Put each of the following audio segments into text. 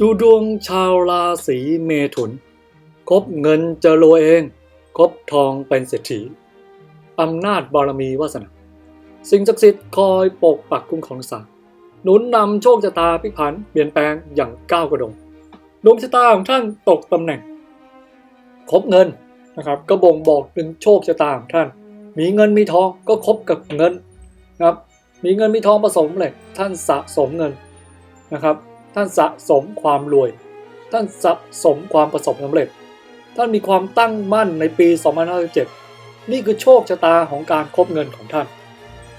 ดูดวงชาวราศีเมถุน คบเงินจะรวยเอง คบทองเป็นเศรษฐีอำนาจบารมีวาสนา สิ่งศักดิ์สิทธิ์คอยปกปักคุ้มครองรักษาหนุนนำโชคชะตาพลิกผันเปลี่ยนแปลงอย่างก้าวกระโดดดวงชะตาของท่านตกตำแหน่ง คบเงินนะครับก็บ่งบอกถึงโชคชะตาของท่าน มีเงินมีทองก็คบกับเงินนะครับมีเงินมีทองผสมเลยท่านสะสมเงินนะครับ ท่านสะสมความรวย ท่านสะสมความประสบความสำเร็จ ท่านมีความตั้งมั่นในปี2557 นี่คือโชคชะตาของการคบเงินของท่าน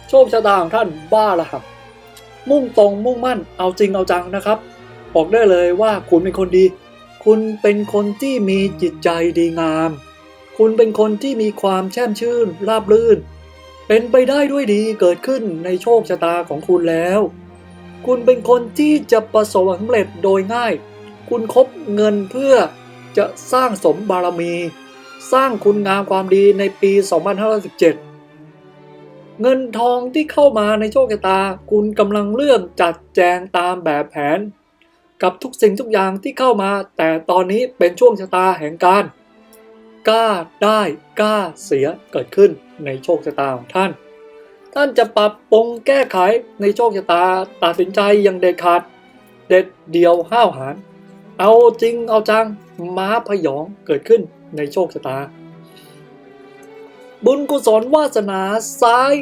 โชคชะตาของท่านบ้าละครับมุ่งตรงมุ่งมั่นเอาจริงเอาจังนะครับ บอกได้เลยว่าคุณเป็นคนดี คุณเป็นคนที่มีจิตใจดีงาม คุณเป็นคนที่มีความแช่มชื่นราบรื่น เป็นไปได้ด้วยดีเกิดขึ้นในโชคชะตาของคุณแล้ว คุณเป็นคนที่จะประสบความสำเร็จโดยง่าย คุณคบเงินเพื่อจะสร้างสมบารมี สร้างคุณงามความดีในปี 2517 เงินทองที่เข้ามาในโชคชะตา คุณกำลังเลือกจัดแจงตามแบบแผน กับทุกสิ่งทุกอย่างที่เข้ามา แต่ตอนนี้เป็นช่วงชะตาแห่งการกล้าได้กล้าเสียเกิดขึ้นในโชคชะตาของท่าน ท่านจะปรับปรุงแก้ไขในโชคชะตาตัดสินใจอย่างเด็ดขาด เด็ดเดียวห้าวหาญเอาจริงเอาจังม้าพยองเกิดขึ้นในโชคชะตา บุญกุศลวาสนาซ้าย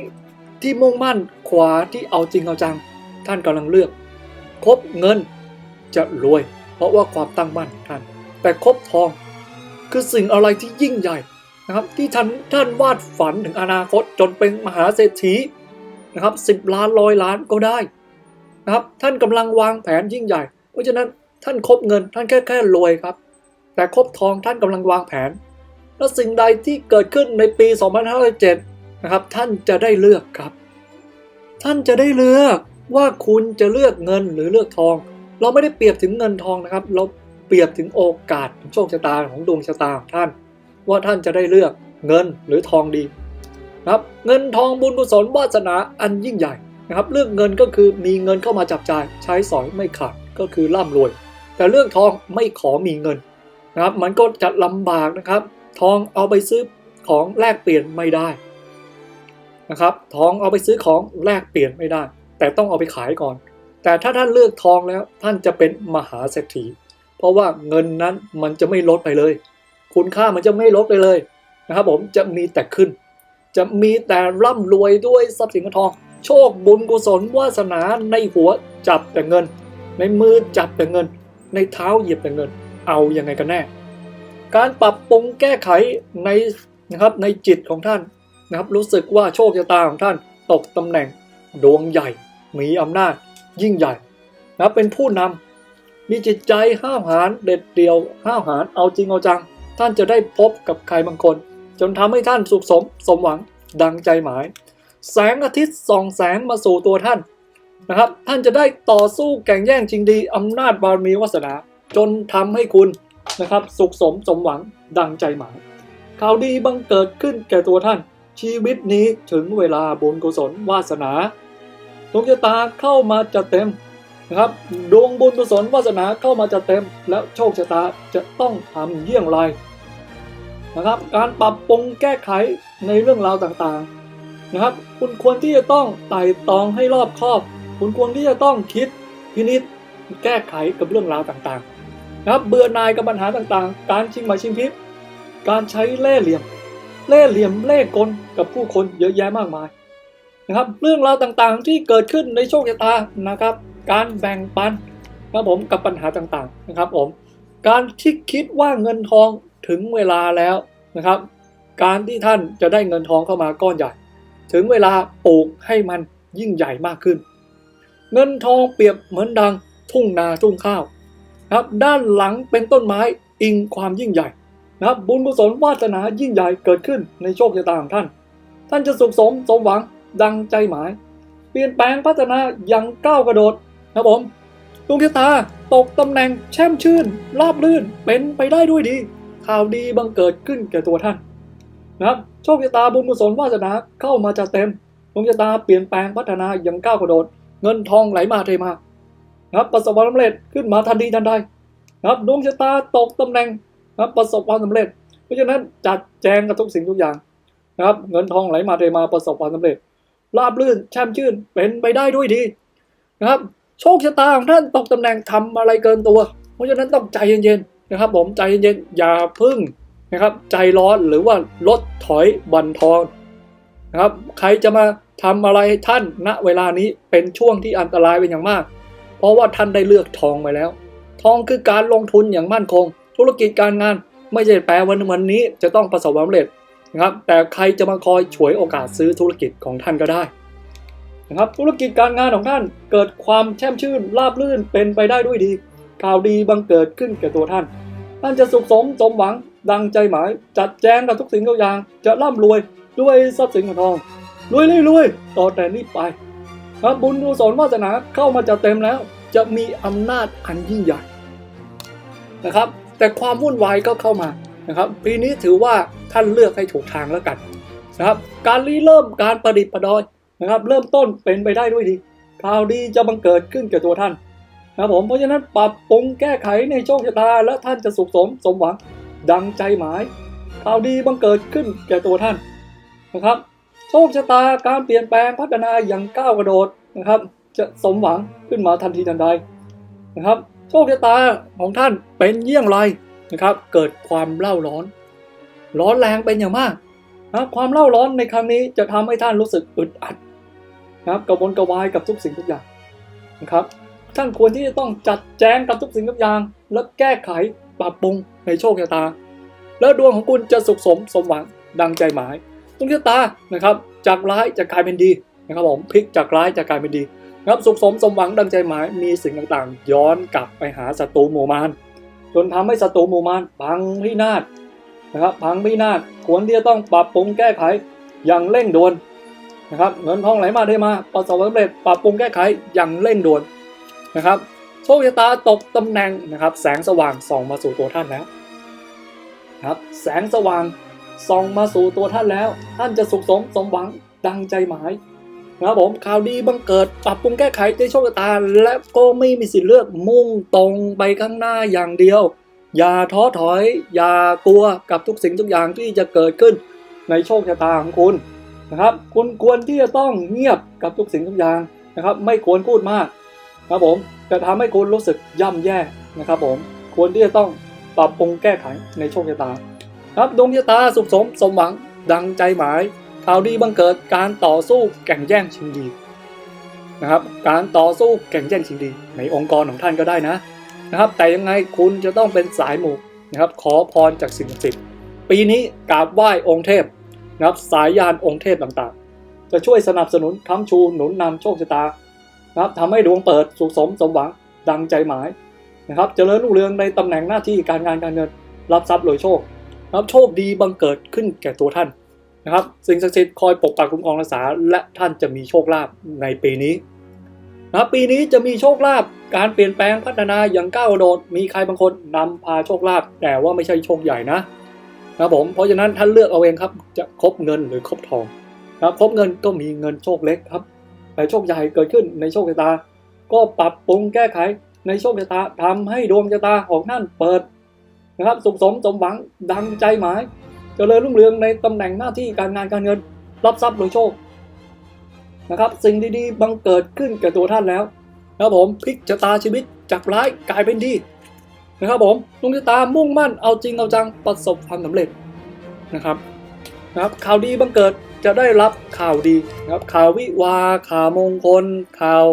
ที่มุ่งมั่นขวาที่เอาจริงเอาจัง ท่านกำลังเลือก คบเงินจะรวย เพราะว่าความตั้งมั่นท่าน แต่คบทองคือสิ่งอะไรที่ยิ่งใหญ่ นะครับที่ท่านท่านวาดฝันถึงอนาคตจนเป็นมหาเศรษฐีนะครับสิบล้านร้อยล้านก็ได้นะครับท่านกำลังวางแผนยิ่งใหญ่ เพราะฉะนั้นท่านคบเงินท่านแค่แค่รวยครับ แต่คบทองท่านกำลังวางแผน และสิ่งใดที่เกิดขึ้นในปี 2507นะครับท่านจะได้เลือกครับ ท่านจะได้เลือกว่าคุณจะเลือกเงินหรือเลือกทอง เราไม่ได้เปรียบถึงเงินทองนะครับ เราเปรียบถึงโอกาสของโชคชะตาของดวงชะตาของท่าน ว่าท่านจะได้เลือกเงินหรือทองดีนะครับเงินทองบุญกุศลวาสนาอันยิ่งใหญ่นะครับเรื่องเงินก็คือมีเงินเข้ามาจับจ่ายใช้สอยไม่ขาดก็คือร่ำรวย แต่เรื่องทองไม่ขอมีเงินนะครับมันก็จะลำบากนะครับ ทองเอาไปซื้อของแลกเปลี่ยนไม่ได้นะครับทองเอาไปซื้อของแลกเปลี่ยนไม่ได้ แต่ต้องเอาไปขายก่อน แต่ถ้าท่านเลือกทองแล้วท่านจะเป็นมหาเศรษฐี เพราะว่าเงินนั้นมันจะไม่ลดไปเลย คุณค่ามันจะไม่ลดไปเลยนะครับผมจะมีแต่ขึ้น จะมีแต่ร่ำรวยด้วยทรัพย์สินเงินทอง โชคบุญกุศลวาสนาในหัวจับแต่เงิน ในมือจับแต่เงิน ในเท้าเหยียบแต่เงิน เอาอยัางไงกันแน่ การปรับปรุงแก้ไขในนะครับในจิตของท่านนะครับรู้สึกว่าโชคชะตาของท่านตกตำแหน่งดวงใหญ่ มีอำนาจยิ่งใหญ่นะเป็นผู้นำมีจิตใจห้าวหาญเด็ดเดี่ยวห้าวหาญเอาจริงเอาจัง ท่านจะได้พบกับใครบางคน จนทำให้ท่านสุขสมสมหวังดังใจหมาย แสงอาทิตย์ส่องแสงมาสู่ตัวท่านนะครับ ท่านจะได้ต่อสู้แข่งแย่งชิงดีอำนาจบารมีวาสนา จนทำให้คุณนะครับ สุขสมสมหวังดังใจหมายข่าวดีบังเกิดขึ้นแก่ตัวท่าน ชีวิตนี้ถึงเวลาบุญกุศลวาสนาดวงชะตาเข้ามาจัดเต็ม นะครับดวงบุญกุศลวาสนาเข้ามาจัดเต็ม แล้วโชคชะตาจะต้องทำเยี่ยงไรนะครับ การปรับปรุงแก้ไขในเรื่องราวต่างๆนะครับ คุณควรที่จะต้องไต่ตองให้รอบคอบ คุณควรที่จะต้องคิดพินิจแก้ไขกับเรื่องราวต่างๆนะครับเบื่อหน่ายกับปัญหาต่างๆ การชิงมาชิงพริบการใช้เล่ห์เหลี่ยม เล่ห์เหลี่ยมเล่ห์กลกับผู้คนเยอะแยะมากมายนะครับ เรื่องราวต่างๆที่เกิดขึ้นในโชคชะตานะครับ การแบ่งปันครับผมกับปัญหาต่างๆนะครับผมการที่คิดว่าเงินทองถึงเวลาแล้วนะครับ การที่ท่านจะได้เงินทองเข้ามาก้อนใหญ่ ถึงเวลาปลูกให้มันยิ่งใหญ่มากขึ้น เงินทองเปรียบเหมือนดังทุ่งนาทุ่งข้าวนะครับด้านหลังเป็นต้นไม้อิงความยิ่งใหญ่นะครับบุญกุศลวาสนายิ่งใหญ่เกิดขึ้นในโชคชะตาของท่าน ท่านจะสุขสมสมหวังดังใจหมาย เปลี่ยนแปลงพัฒนาอย่างก้าวกระโดด ครับผมดวงชะตาตกตำแหน่งแช่มชื่นราบรื่นเป็นไปได้ด้วยดี ข่าวดีบังเกิดขึ้นแก่ตัวท่านนะครับโชคชะตาบุญกุศลวาสนาเข้ามาจะเต็มดวงชะตาเปลี่ยนแปลงพัฒนาอย่างก้าวกระโดด เงินทองไหลมาเทมานะครับประสบความสำเร็จขึ้นมาทันทีทันใดนะครับดวงชะตาตกตำแหน่งนะครับประสบความสำเร็จ เพราะฉะนั้นจัดแจงกับทุกสิ่งทุกอย่างนะครับเงินทองไหลมาเทมาประสบความสำเร็จราบรื่นแช่มชื่นเป็นไปได้ด้วยดีนะครับ โชคชะตาของท่านตกตำแหน่งทำอะไรเกินตัว เพราะฉะนั้นต้องใจเย็นๆนะครับ ผมใจเย็นๆอย่าพึ่งนะครับ ใจร้อนหรือว่าลดถอยบันทอนนะครับ ใครจะมาทำอะไรให้ท่านณเวลานี้เป็นช่วงที่อันตรายเป็นอย่างมาก เพราะว่าท่านได้เลือกทองไปแล้ว ทองคือการลงทุนอย่างมั่นคง ธุรกิจการงานไม่ใช่แปลวันวันนี้จะต้องประสบความสำเร็จนะครับ แต่ใครจะมาคอยฉวยโอกาสซื้อธุรกิจของท่านก็ได้ นะครับธุรกิจการงานของท่านเกิดความแช่มชื่นราบรื่นเป็นไปได้ด้วยดี ข่าวดีบังเกิดขึ้นแก่ตัวท่าน ท่านจะสุขสมสมหวังดังใจหมาย จัดแจงกับทุกสิ่งทุกอย่าง จะร่ำรวยด้วยทรัพย์สินเงินทองรวยรวยๆต่อแต่นี้ไปครับบุญกุศลวาสนาเข้ามาจะเต็มแล้ว จะมีอำนาจอันยิ่งใหญ่นะครับ แต่ความวุ่นวายก็เข้ามานะครับ ปีนี้ถือว่าท่านเลือกให้ถูกทางแล้วกันนะครับ การรีเริ่มการประดิษฐ์ประดอย นะครับ เริ่มต้นเป็นไปได้ด้วยดีข่าวดีจะบังเกิดขึ้นแก่ตัวท่านนะครับผมเพราะฉะนั้นปรับปรุงแก้ไขในโชคชะตาและท่านจะสุขสมสมหวังดังใจหมายข่าวดีบังเกิดขึ้นแก่ตัวท่านนะครับโชคชะตาการเปลี่ยนแปลงพัฒนาอย่างก้าวกระโดดนะครับ จะสมหวังขึ้นมาทันทีทันใดนะครับ โชคชะตาของท่านเป็นเยี่ยงไรนะครับ เกิดความเล่าร้อน ร้อนแรงเป็นอย่างมากนะความเล่าร้อนในครั้งนี้จะทำให้ท่านรู้สึกอึดอัด นะครับกระวนกระวายกับทุกสิ่งทุกอย่างนะครับ ท่านควรที่จะต้องจัดแจงกับทุกสิ่งทุกอย่าง และแก้ไขปรับปรุงในโชคชะตา แล้วดวงของคุณจะสุขสมสมหวังดังใจหมายดวงชะตานะครับจากร้ายจะกลายเป็นดีนะครับผมพลิกจากร้ายจะกลายเป็นดีนะครับสุขสมสมหวังดังใจหมายมีสิ่งต่างๆ ย้อนกลับไปหาศัตรูหมู่มารจนทำให้ศัตรูหมู่มารพังพินาศนะครับพังพินาศควรที่จะต้องปรับปรุงแก้ไขอย่างเร่งด่วน นะครับเงินทองไหลมาได้มาประสบความสำเร็จปรับปรุงแก้ไขอย่างเร่งด่วนนะครับโชคชะตาตกตำแหน่งนะครับ แสงสว่างส่องมาสู่ตัวท่านแล้วนะครับแสงสว่างส่องมาสู่ตัวท่านแล้ว ท่านจะสุขสมสมหวังดังใจหมายนะครับผมข่าวดีบังเกิดปรับปรุงแก้ไขในโชคชะตา และก็ไม่มีสิทธิ์เลือกมุ่งตรงไปข้างหน้าอย่างเดียว อย่าท้อถอย อย่ากลัวกับทุกสิ่งทุกอย่างที่จะเกิดขึ้นในโชคชะตาของคุณ นะครับ คุณควรที่จะต้องเงียบกับทุกสิ่งทุกอย่างนะครับ ไม่ควรพูดมากครับผมจะทำให้คุณรู้สึกย่ำแย่นะครับ ผมควรที่จะต้องปรับปรุงแก้ไขในโชคชะตา ครับดวงชะตาสุขสมสมหวังดังใจหมายข่าวดีบังเกิดการต่อสู้แข่งแย่งชิงดีนะครับ การต่อสู้แข่งแย่งชิงดี ในองค์กรของท่านก็ได้นะนะครับ แต่ยังไงคุณจะต้องเป็นสายหมู่นะครับ ขอพรจากสิ่งศักดิ์สิทธิ์ปีนี้กราบไหว้องค์เทพ นะครับสายยานองค์เทพต่างๆ จะช่วยสนับสนุนค้ำชูหนุนนำโชคชะตานะครับทำให้ดวงเปิดสุขสมสมหวังดังใจหมายนะครับเจริญรุ่งเรืองในตำแหน่งหน้าที่การงานการเงินรับทรัพย์รวยโชคนะครับโชคดีบังเกิดขึ้นแก่ตัวท่านนะครับ สิ่งศักดิ์สิทธิ์คอยปกปักคุ้มครองรักษา และท่านจะมีโชคลาภในปีนี้นะครับปีนี้จะมีโชคลาภการเปลี่ยนแปลงพัฒนาอย่างก้าวโดดมีใครบางคนนำพาโชคลาภแต่ว่าไม่ใช่โชคใหญ่นะ นะครับผมเพราะฉะนั้นท่านเลือกเอาเองครับจะครบเงินหรือครบทองนะครับคบเงินก็มีเงินโชคเล็กครับแต่โชคใหญ่เกิดขึ้นในโชคชะตา ก็ปรับปรุงแก้ไขในโชคชะตาทำให้ดวงชะตาของท่านเปิดนะครับสุขสมสมหวังดังใจหมายจเจริญรุ่งเรืองในตำแหน่งหน้าที่การงานการเงิน รับทรัพย์โดยโชคนะครับ สิ่งดีๆบังเกิดขึ้นแก่ตัวท่านแล้วนะครับผมพลิกชะตาชีวิตจากร้ายกลายเป็นดี นะครับผมดวงชะตามุ่งมั่นเอาจริงเอาจังประสบความสำเร็จนะครับนะครับข่าวดีบังเกิดจะได้รับข่าวดีนะครับข่าววิวาข่าวมงคลข่าว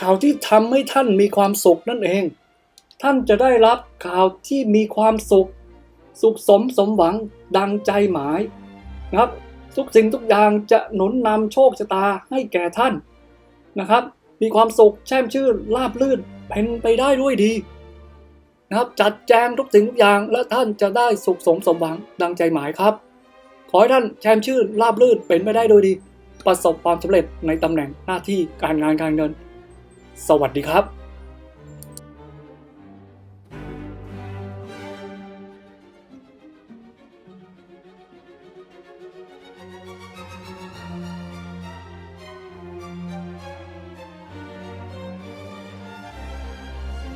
ข่าวที่ทำให้ท่านมีความสุขนั่นเอง ท่านจะได้รับข่าวที่มีความสุข สุขสมสมหวังดังใจหมายนะครับทุกสิ่งทุกอย่างจะหนุนนำโชคชะตาให้แก่ท่านนะครับ มีความสุขแช่มชื่นราบลื่นเป็นไปได้ด้วยดี นะครับจัดแจงทุกสิ่งทุกอย่างและท่านจะได้สุขสมสมหวังดังใจหมายครับ ขอให้ท่านแชมชื่นราบรื่นเป็นไปได้โดยดี ประสบความสำเร็จในตำแหน่งหน้าที่การงานการเงิน สวัสดีครับ